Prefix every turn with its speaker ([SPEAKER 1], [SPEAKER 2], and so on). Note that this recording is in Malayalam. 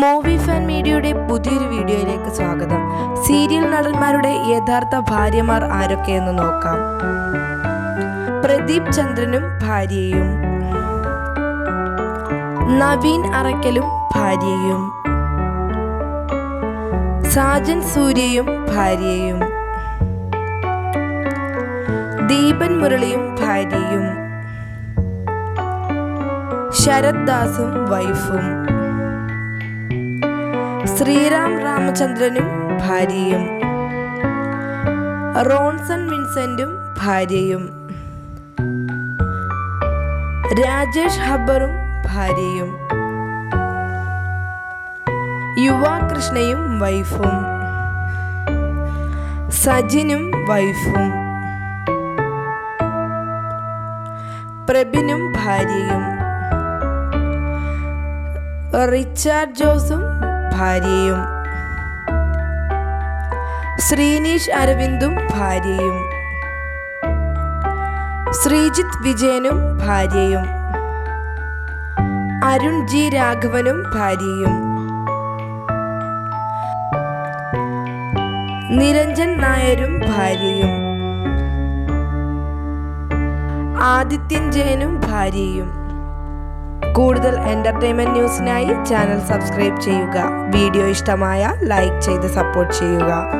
[SPEAKER 1] മൂവി ഫാൻ മീഡിയയുടെ പുതിയൊരു വീഡിയോയിലേക്ക് സ്വാഗതം. സീരിയൽ നടന്മാരുടെ യഥാർത്ഥ ഭാര്യമാർ ആരൊക്കെയെന്ന് നോക്കാം. പ്രദീപ് ചന്ദ്രനും ഭാര്യയും. നവീൻ അറക്കലും ഭാര്യയും. സാജൻ സൂര്യയും ഭാര്യയും. ദീപൻ മുരളിയും ഭാര്യയും. ശരത് ദാസും വൈഫും. ശ്രീറാം രാമചന്ദ്രനും ഭാര്യയും. റോൺസൺ വിൻസെന്റും ഭാര്യയും. രാജേഷ് ഹബ്ബറും ഭാര്യയും. യുവ കൃഷ്ണയും വൈഫും. സജിനും വൈഫും. പ്രബിനും ഭാര്യയും. റിച്ചാർഡ് ജോസും ഭാര്യയും. ശ്രീനീഷ് അരവിന്ദും ഭാര്യയും. ശ്രീജിത്ത് വിജയനും ഭാര്യയും. അരുൺ ജി രാഘവനും ഭാര്യയും. നിരഞ്ജൻ നായരും ഭാര്യയും. ആദിത്യൻ ജയനും ഭാര്യയും. കൂടുതൽ എന്റർടൈൻമെന്റ് ന്യൂസിനായി ചാനൽ സബ്സ്ക്രൈബ് ചെയ്യുക. വീഡിയോ ഇഷ്ടമായ ലൈക്ക് ചെയ്ത് സപ്പോർട്ട് ചെയ്യുക.